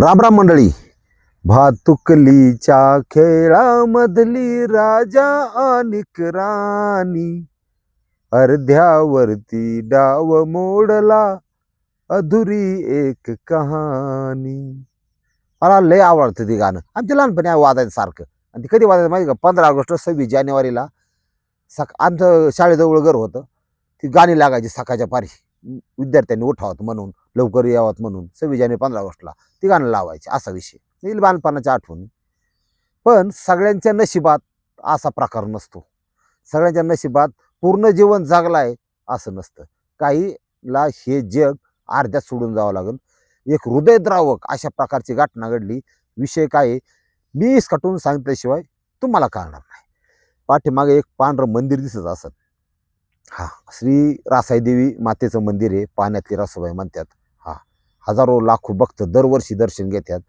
रामराम मंडळी. भातुकलीच्या खेळामधली राजा आणिक राणी. अर्ध्यावरती डाव मोडला अधुरी एक कहाणी. मला लय आवडतं ते गाणं. आमच्या लहानपणी वाजायचं सारखं. आणि ते कधी वाजायचं माहिती का? पंधरा ऑगस्ट सव्वीस जानेवारीला सक आमचं शाळेजवळ घर होतं. ती गाणी लागायची सकाळच्या पारी विद्यार्थ्यांनी उठावत म्हणून. लवकर यावत म्हणून सव्वीस जानेवारी पंधरा ऑगस्टला ती गाणं लावायची असा विषय. येईल बालपणाच्या आठवणी. पण सगळ्यांच्या नशिबात असा प्रकार नसतो. सगळ्यांच्या नशिबात पूर्ण जीवन जगलाय असं नसतं. काहीला हे जग अर्ध्यात सोडून जावं लागेल. एक हृदयद्रावक अशा प्रकारची घटना घडली. विषय काय मी इसकटून सांगितल्याशिवाय तुम्हाला कळणार नाही. पाठीमागे एक पांढरं मंदिर दिसत असत हा श्री रासाईदेवी मातेचं मंदिर आहे. पाण्यातली रासोबाई म्हणतात. हजारो लाखो भक्त दरवर्षी दर्शन घेतात.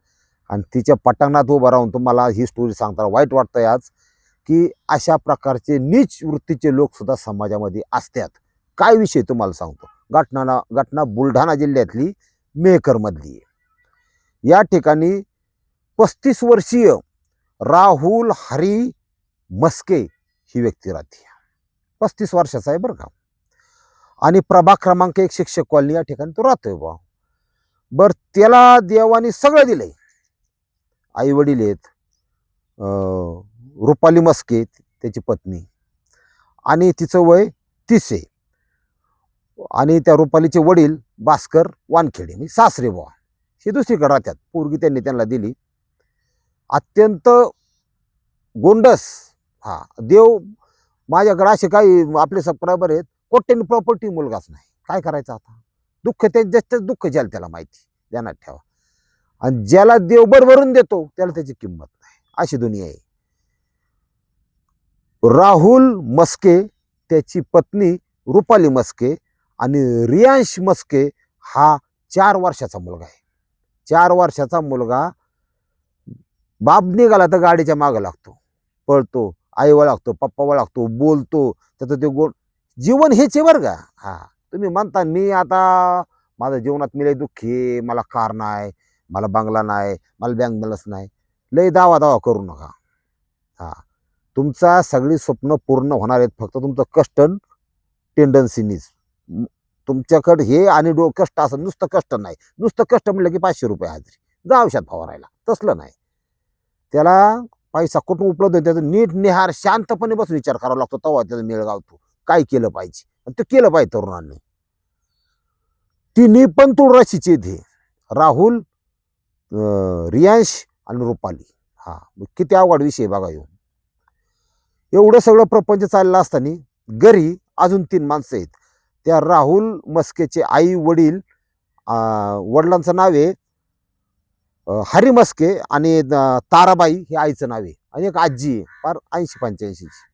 आणि तिच्या पटांगणात उभं राहून तुम्हाला ही स्टोरी सांगताना वाईट वाटतं आज की अशा प्रकारचे नीच वृत्तीचे लोकसुद्धा समाजामध्ये असतात. काय विषय तुम्हाला सांगतो? घटना घटना बुलढाणा जिल्ह्यातली मेहकरमधली. आहे या ठिकाणी पस्तीस वर्षीय राहुल हरी मस्के ही व्यक्ती राहते. पस्तीस वर्षाचा आहे बरं का. आणि प्रभाग क्रमांक एक शिक्षक कॉलनी या ठिकाणी तो राहतोय बा बर त्याला देवाने सगळं दिलंय. आई वडील आहेत रुपाली मस्के त्याची पत्नी. आणि तिचं वय तीस आहे. आणि त्या रुपालीचे वडील भास्कर वानखेडे म्हणजे सासरे बुवा. ही दुसरीकडे राहतात. पूर्वी त्यांनी त्यांना दिली. अत्यंत गोंडस हा. देव माझ्याकडे असे काही आपले सबस्क्रायबर आहेत. कोट्याने प्रॉपर्टी मुलगाच नाही. काय करायचं आता? दुःख त्यांच्याच दुःख ज्याला त्याला माहिती ध्यानात ठेवा. आणि ज्याला देव भरभरून देतो त्याला त्याची किंमत नाही. अशी दुनिया आहे. राहुल मस्के त्याची पत्नी रुपाली मस्के आणि रियांश मस्के हा चार वर्षाचा मुलगा आहे. चार वर्षाचा मुलगा बाप निघाला तर गाडीच्या मागं लागतो. पळतो आईवा लागतो पप्पावा लागतो बोलतो त्याचं ते गोड जीवन हेच आहे बरं का. हा. तुम्ही म्हणता मी आता माझ्या जीवनात मी लय दुःखी मला कार नाही मला बंगला नाही मला बँक बॅलन्स नाही. लय दावा दावा करू नका. हा. तुमचा सगळी स्वप्न पूर्ण होणार आहेत फक्त तुमचं कष्ट टेंडन्सीनीच तुमच्याकडे हे आणि डो कष्ट असं नुसतं कष्ट नाही. नुसतं कष्ट म्हटलं की पाचशे रुपये हाजरी. जा औषध फवारायला. तसलं नाही. त्याला पैसा कुठून उपलब्ध आहे त्याचा नीट निहार शांतपणे बसून विचार करावा लागतो. तेव्हा त्याचा मेळ गावतो काय केलं पाहिजे? आणि ते केलं पाहिजे तरुणांनी. तिन्ही पण तुळराशीचे इथे राहुल रियांश आणि रुपाली. हा मग किती अवघड विषय बघा येऊन एवढं सगळं प्रपंच चाललं असताना घरी अजून तीन माणसं आहेत. त्या राहुल मस्केचे आई वडील वडिलांचं नाव आहे हरी मस्के आणि ताराबाई हे आईचं नाव आहे. आणि एक आजी आहे फार ऐंशी पंच्याऐंशीची.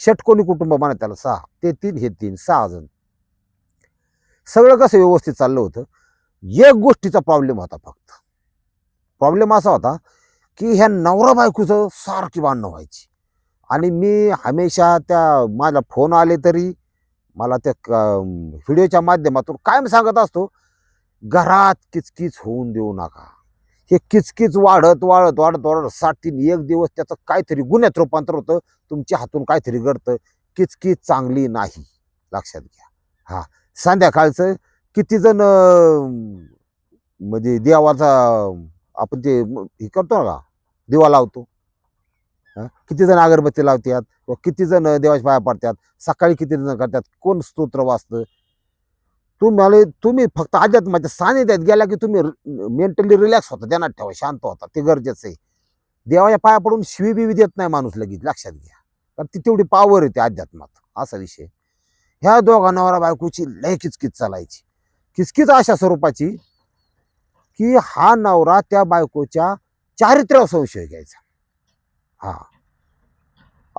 षटकोनी कुटुंब म्हणा त्याला सहा. ते तीन हे तीन सहा जण. सगळं कसं व्यवस्थित चाललं होतं? एक गोष्टीचा प्रॉब्लेम होता फक्त. प्रॉब्लेम असा होता की ह्या नवरा बायकोचं सारखी भांडणं व्हायची. आणि मी हमेशा त्या माझा फोन आले तरी मला त्या व्हिडिओच्या माध्यमातून कायम सांगत असतो घरात किचकिच होऊन देऊ नका. हे किचकिच वाढत वाढत वाढत वाढत साठतीन एक दिवस त्याचं काहीतरी गुन्ह्यात रूपांतर होतं. तुमच्या हातून काहीतरी घडतं. किचकिच चांगली नाही. लक्षात घ्या. हां. संध्याकाळचं किती जण म्हणजे देवाचा आपण ते हे करतो ना का दिवा लावतो. किती जण अगरबत्ती लावतात व किती जण देवाच्या पाया पडतात सकाळी किती जण करतात कोण स्तोत्र वाचतं? तुम्हाला तुम्ही फक्त अध्यात्माच्या सानिध्यात गेला की तुम्ही मेंटली रिलॅक्स होता ध्यानात ठेवा शांत होता ते गरजेचं आहे. देवाच्या पाया पडून शिवी बिवी देत नाही माणूस लगेच लक्षात घ्या. कारण ती तेवढी पावर येते अध्यात्मात असा विषय. ह्या दोघा नवरा बायकोची लय किचकिच चालायची. किचकिच अशा स्वरूपाची की हा नवरा त्या बायकोच्या चारित्र्यावर संशय घ्यायचा. हा.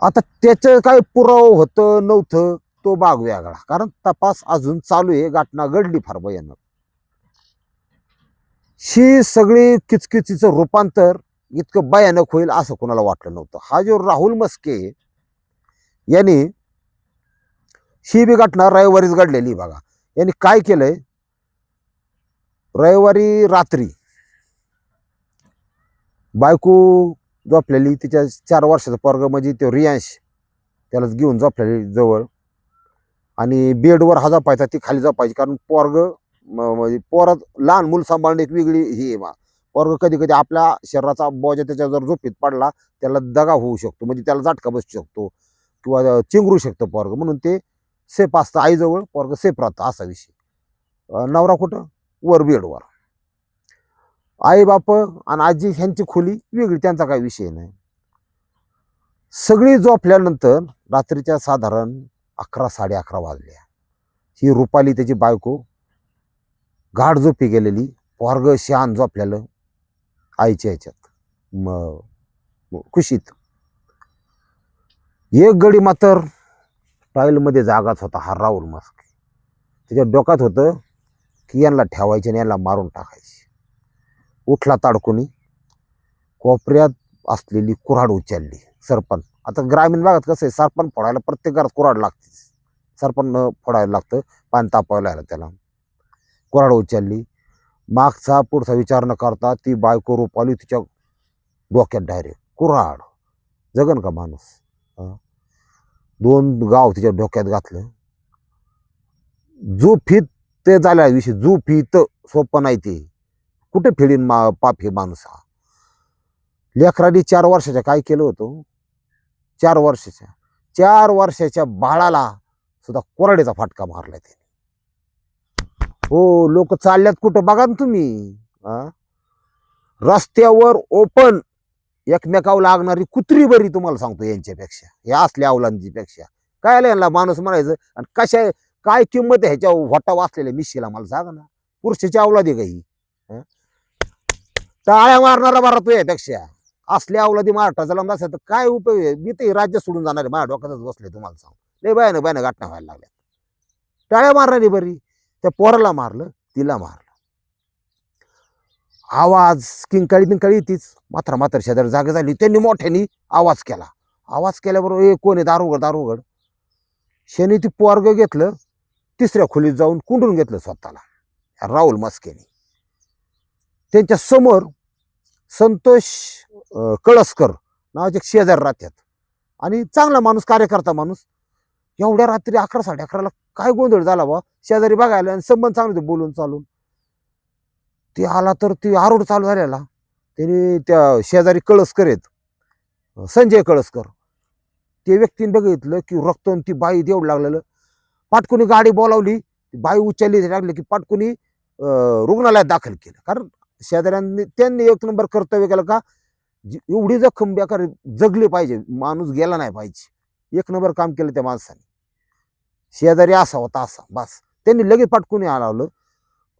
आता त्याचं काय पुराव होतं नव्हतं तो बाग वेगळा. कारण तपास अजून चालू आहे घटना घडली फार भयानक. ही सगळी किचकिचीचं रूपांतर इतकं भयानक होईल असं कोणाला वाटलं नव्हतं. हा जो राहुल मस्के यांनी ही बी घटना रविवारीच घडलेली बघा. यांनी काय केलंय? रविवारी रात्री बायको झोपलेली तिच्या चार वर्षाचा पोरग म्हणजे तो रियांश त्यालाच घेऊन झोपलेली जवळ. आणि बेडवर हा झोपायचा ती खाली झोपायची कारण पोरग म्हणजे पोरात लहान मूल सांभाळणे एक वेगळी ही आहे बा. पोरग कधी कधी आपल्या शरीराचा बोजा त्याच्या जर झोपीत पडला त्याला दगा होऊ शकतो म्हणजे त्याला झटका बसू शकतो किंवा चिंगरू शकतं पोरग. म्हणून ते सेफ असतं आईजवळ पोरग सेफ राहतं असा विषय. नवरा कुठं? वर बेडवर. आई बाप आणि आजी ह्यांची खोली वेगळी त्यांचा काही विषय नाही. सगळी झोपल्यानंतर रात्रीच्या साधारण अकरा साडे अकरा वाजल्या. ही रुपाली त्याची बायको गाढ झोपी गेलेली पोरग शहान झोपल्यालं आईच्या ह्याच्यात. मग खुशीत. एक गडी मात्र ट्रायलमध्ये जागाच होता हा राहुल मस्के. त्याच्या डोक्यात होतं की यांना ठेवायचे आणि यांना मारून टाकायचे. उठला ताडकुनी कोपऱ्यात असलेली कुऱ्हाड उचलली. सरपण आता ग्रामीण भागात कसं आहे सरपण फोडायला प्रत्येक घरात कुऱ्हाड लागते सरपण न फोडायला लागतं पाणी तापवायला आलं त्याला. कुऱ्हाड उचलली. मागचा पुढचा विचार न करता ती बायको रुपाली तिच्या डोक्यात डायरेक्ट कुऱ्हाड. जगन का माणूस? दोन गाव तिच्या डोक्यात घातलं. जो फित ते झाल्या विषय जो फित सोपं नाही ते. कुठे फेडीन मा पाप हे माणसा? लेकरांनी चार वर्षाच्या काय केलं होतं? चार वर्षाच्या. चार वर्षाच्या बाळाला सुद्धा कोरडेचा फाटका मारलाय त्याने. हो लोक चालल्यात कुठं? बघा ना तुम्ही. रस्त्यावर ओपन एकमेकावर लागणारी कुत्री बरी तुम्हाला सांगतो यांच्यापेक्षा या असल्या अवलांची पेक्षा काय आलं यांना? माणूस म्हणायचं आणि कशा काय किंमत आहे ह्याच्या वाटा वाचलेल्या मिशीला मला सांग ना. पुरुषाची अवलादी काही टाळ्या मारणारा बरा तो यापेक्षा. असल्या अवलादी महाराष्ट्राचा लांब असेल तर काय उपयोग आहे? मी ते राज्य सोडून जाणार आहे. माझ्या डोक्यातच बसले तुम्हाला सांग लय बायानं बायानं गाठणं व्हायला लागल्या. टाळ्या मारणारी बरी. त्या पोराला मारलं तिला मारलं. आवाज किंकाळी बिंकाळी तीच मात्र मात्र शेजारी जागा झाली. त्यांनी मोठ्यानी आवाज केला. आवाज केल्याबरोबर ए कोण आहे? दारुगड दारुगड शनी ती पोरग घेतलं तिसऱ्या खोलीत जाऊन कुंडून घेतलं स्वतःला. राहुल मस्केने. त्यांच्यासमोर संतोष कळसकर नावाचे एक शेजार राहतात. आणि चांगला माणूस कार्यकर्ता माणूस. एवढ्या रात्री अकरा साडे अकराला काय गोंधळ झाला बा शेजारी बघायला आणि संबंध चांगले होते बोलून चालून ते आला तर ती आरोड चालू झालेला. त्याने त्या शेजारी कळसकर आहेत. संजय कळसकर. ते व्यक्तीने बघितलं की रक्त ती बाई देऊ लागलेलं. पाटकुनी गाडी बोलावली. बाई उचलली लागली की पाटकुनी रुग्णालयात दाखल केलं. कारण शेजाऱ्यांनी त्यांनी एक नंबर कर्तव्य केलं का एवढी जखम बेकार जगली पाहिजे. माणूस गेला नाही पाहिजे. एक नंबर काम केलं त्या माणसाने. शेजारी असा होता असा बस. त्यांनी लगेच पाटकुनी लावलं.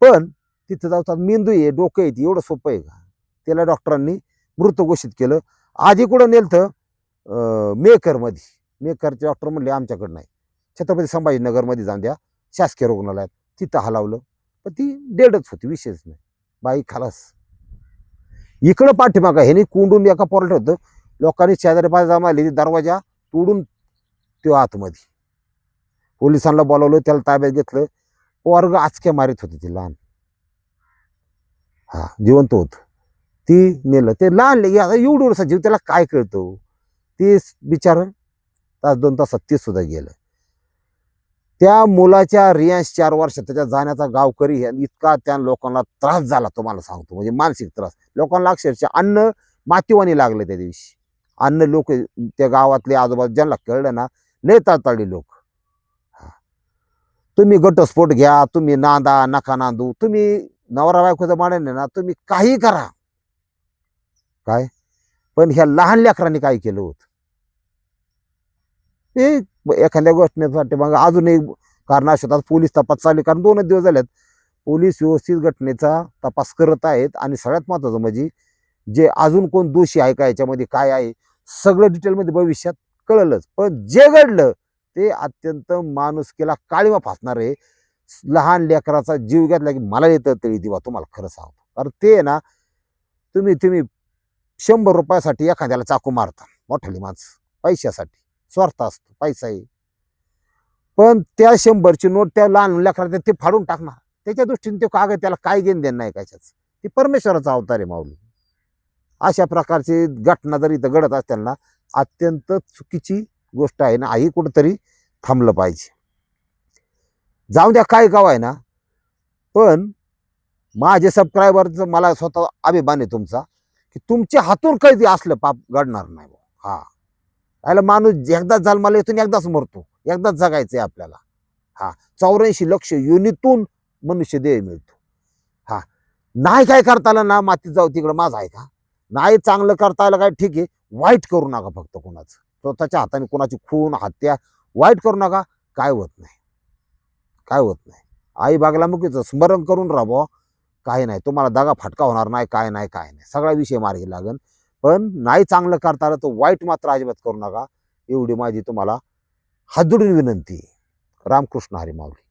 पण तिथं जाऊचा मेंदू आहे डोकं आहे ती एवढं सोपं आहे का? त्याला डॉक्टरांनी मृत घोषित केलं. आधी कुठं नेलतं? मेकरमध्ये मेकरचे डॉक्टर म्हणले आमच्याकडं नाही. छत्रपती संभाजीनगरमध्ये जाऊन द्या. शासकीय रुग्णालयात तिथं हलावलं. पण ती डेडच होती विशेष नाही. बाई खालास. इकडं पाठीमागा ह्यानी कोंडून एका पोरट होतं लोकांनी शेजारी पाजा मारली दरवाजा तोडून तो आतमध्ये. पोलिसांना बोलावलं त्याला ताब्यात घेतलं. पोरग आचक्या मारित होती ती लहान. हा जिवंत होत. ती नेलं. ते लहान आता एवढं वर्ष जीव त्याला काय कळतो? ते बिचार तास दोन तासात ते सुद्धा गेलं. त्या मुलाच्या रियांश चार वर्षात त्याच्या जाण्याचा गावकरी इतका त्या लोकांना त्रास झाला तुम्हाला सांगतो. म्हणजे मानसिक त्रास. लोकांना अक्षरशः अन्न मातीवानी लागलं त्या दिवशी. अन्न लोक त्या गावातले आजूबाजू ज्यांना कळलं ना लय ताळताळी लोक. तुम्ही घटस्फोट घ्या तुम्ही नांदा नका नांदू तुम्ही नवरा बायकोचं मानेन ना तुम्ही काही करा. काय? पण ह्या लहान लेकरांनी काय केलं होतं? ते एखाद्या घटनेसाठी मग अजूनही कारण असतात पोलीस तपास चालू कारण दोनच दिवस झालेत. पोलीस व्यवस्थित घटनेचा तपास करत आहेत आणि सगळ्यात महत्वाचं म्हणजे जे अजून कोण दोषी आहे का याच्यामध्ये काय आहे सगळं डिटेलमध्ये भविष्यात कळलंच. पण जे घडलं ते अत्यंत माणुसकीला काळीमा फासणार आहे. लहान लेकराचा जीव घेतला की मला येतं तरी दिवा तुम्हाला खरं सांगतो. कारण ते आहे ना तुम्ही तुम्ही शंभर रुपयासाठी एखाद्याला चाकू मारता मोठाली माणसं. पैशासाठी. स्वार्थ असतो पैसा आहे. पण त्या शंभरची नोट त्या लहान लेकरात ते फाडून टाकणार. त्याच्या दृष्टीने ते कागद त्याला काय घेणं देणं नाही कशाच. ती परमेश्वराचा अवतार आहे माऊली. अशा प्रकारची घटना जर इथं घडत असताना अत्यंत चुकीची गोष्ट आहे ना आई कुठंतरी थांबलं पाहिजे. जाऊ द्या काय गाव आहे ना. पण माझे सबस्क्रायबरचं मला स्वतः अभिमान आहे तुमचा की तुमच्या हातून कधी असलं पाप घडणार नाही बुवा. हा. राहिला माणूस एकदाच जन्माला मला इथून एकदाच मरतो. एकदाच जगायचं आहे आपल्याला. हा. चौऱ्याऐंशी लक्ष युनितून मनुष्य देह मिळतो. हा. नाही काय करता आलं ना मातीत जाऊ तिकडं माझं आहे का? नाही चांगलं करता आलं काय? ठीक आहे. वाईट करू नका फक्त कोणाचं. स्वतःच्या हाताने कोणाची खून हत्या वाईट करू नका. काय होत नाही. काय होत नाही. आई बागला मुकीचं स्मरण करून राहावं काही नाही तुम्हाला दगा फटका होणार नाही काय नाही काय नाही. सगळा विषय मार्गी लागेल. पण नाही चांगलं करता आलं तर वाईट मात्र अजिबात करू नका. एवढी माझी तुम्हाला हात विनंती. रामकृष्ण हरी माऊली.